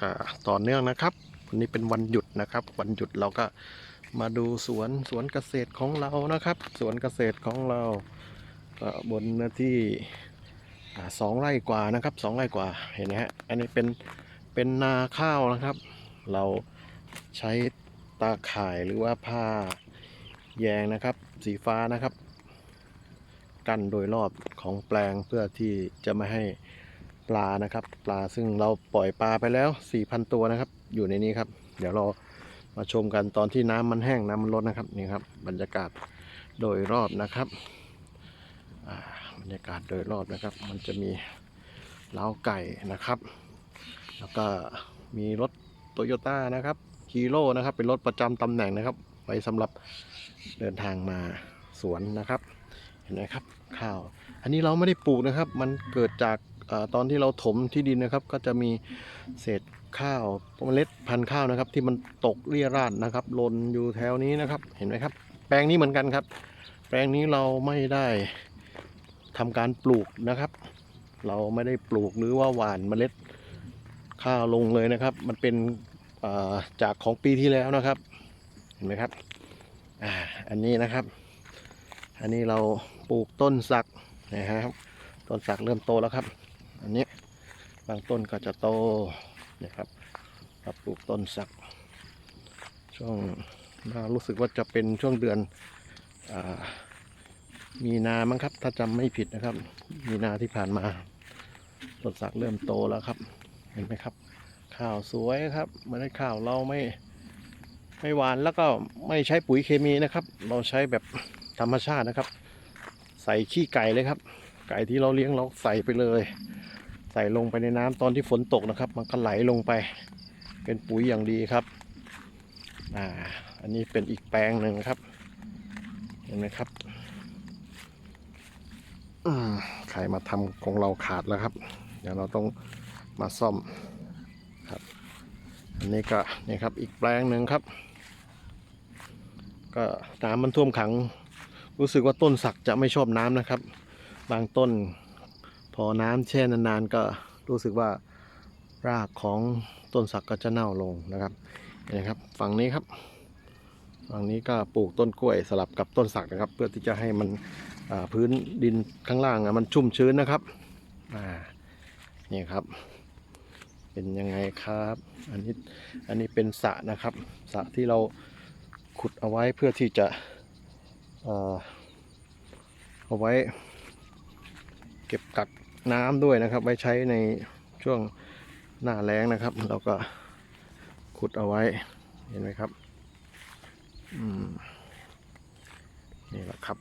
ก็ต่อเนื่องนะครับ วันนี้เป็นวันหยุดนะครับ วันหยุดเราก็มาดูสวนสวนเกษตรของเรานะครับ สวนเกษตรของเราบนเนื้อที่สองไร่กว่านะครับสองไร่กว่าเห็นไหมฮะอันนี้เป็นเป็นนาข้าวนะครับ เราใช้ตาข่ายหรือว่าผ้าแยงนะครับ สีฟ้านะครับ กั้นโดยรอบของแปลงเพื่อที่จะไม่ให้ ปลานะครับ ปลาซึ่งเราปล่อยปลาไปแล้ว 4,000 ตัวนะครับ อยู่ในนี้ครับ เดี๋ยวเรามาชมกันตอนที่น้ำมันแห้งน้ำมันลดนะครับนี่ครับ บรรยากาศโดยรอบนะครับอ่าบรรยากาศโดยรอบนะครับ มันจะมีเล้าไก่นะครับ แล้วก็มีรถโตโยต้านะครับฮีโร่นะครับ เป็นรถประจำตำแหน่งนะครับ ไว้สำหรับเดินทางมาสวนนะครับ เห็นไหมครับข้าว อันนี้เราไม่ได้ปลูกนะครับ มันเกิดจาก ตอนที่เราถมที่ดินนะครับ ก็จะมีเศษข้าวเมล็ดพันธุ์ข้าวนะครับ ที่มันตกเรี่ยราดนะครับหล่นอยู่แถวนี้นะครับ เห็นไหมครับ แปลงนี้เหมือนกันครับ แปลงนี้เราไม่ได้ทำการปลูกนะครับ เราไม่ได้ปลูกหรือว่าหว่านเมล็ดข้าวลงเลยนะครับ มันเป็นจากของปีที่แล้วนะครับ เห็นไหมครับออันนี้นะครับ อันนี้เราปลูกต้นสักนะครับ ต้นสักเริ่มโตแล้วครับ อันนี้บางต้นก็จะโตนี่ยครับเราปลูกต้นสัก ช่วงน่ารู้สึกว่าจะเป็นช่วงเดือนอมีนามั้งครับ ถ้าจำไม่ผิดนะครับ มีนาที่ผ่านมาต้นสักเริ่มโตแล้วครับ เห็นไหมครับ ข้าวสวยครับเมล็ดข้าวเราไม่ไม่หวานแล้วก็ไม่ใช้ปุ๋ยเคมีนะครับ เราใช้แบบธรรมชาตินะครับ ใส่ขี้ไก่เลยครับ ไก่ที่เราเลี้ยงเราใส่ไปเลย ส่ลงไปในน้ำตอนที่ฝนตกนะครับ มันก็ไหลลงไป เป็นปุ๋ยอย่างดีครับอ่าอันนี้เป็นอีกแปลงหนึ่งครับ เห็นไหมครับอืมใครมาทำของเราขาดแล้วครับ เดี๋ยวเราต้องมาซ่อมครับ อันนี้ก็นี่ครับอีกแปลงหนึ่งครับ ก็น้ำมันท่วมขัง รู้สึกว่าต้นสักจะไม่ชอบน้ำนะครับ บางต้น พอน้ำแช่นานๆก็รู้สึกว่ารากของต้นสักก็จะเน่าลงนะครับนี่นะครับฝั่งนี้ครับ ฝั่งนี้ก็ปลูกต้นกล้วยสลับกับต้นสักนะครับ เพื่อที่จะให้มันพื้นดินข้างล่างอะมันชุ่มชื้นนะครับนี่ครับ เป็นยังไงครับ อันนี้อันนี้เป็นสระนะครับสระที่เราขุดเอาไว้เพื่อที่จะเอาไว้ เก็บกัก น้ำด้วยนะครับ ไว้ใช้ในช่วงหน้าแล้งนะครับ เราก็ขุดเอาไว้เห็นไหมครับอืมนี่แหละครับ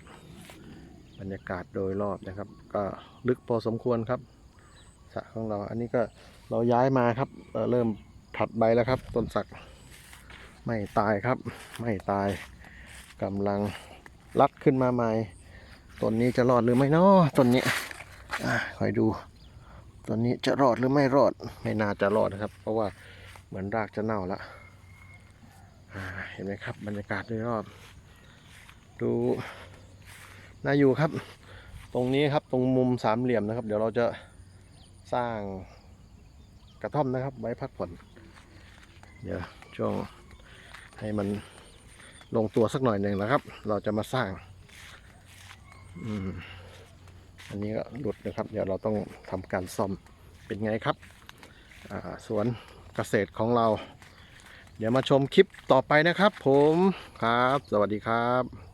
บรรยากาศโดยรอบนะครับ ก็ลึกพอสมควรครับสระของเราอันนี้ก็เราย้ายมาครับเเริ่มผัดใบแล้วครับ ต้นสักไม่ตายครับ ไม่ตายกำลังรัดขึ้นมาใหม่ต้นนี้จะรอดหรือไม่นาะต้นนี้ คอยดูต้นนี้จะรอดหรือไม่รอดไม่น่าจะรอดนะครับ เพราะว่าเหมือนรากจะเน่าละเห็นไหมครับ บรรยากาศโดยรอบ ดูน่าอยู่ครับ ตรงนี้ครับตรงมุมสามเหลี่ยมนะครับ เดี๋ยวเราจะสร้างกระท่อมนะครับ ไว้พักผ่อนเดี๋ยวช่วงให้มันลงตัวสักหน่อยหนึ่งนะครับ เราจะมาสร้าง อืม อันนี้ก็หลุดนะครับ เดี๋ยวเราต้องทำการซ่อมเป็นไงครับสวนเกษตรของเรา เดี๋ยวมาชมคลิปต่อไปนะครับ ผมครับ สวัสดีครับ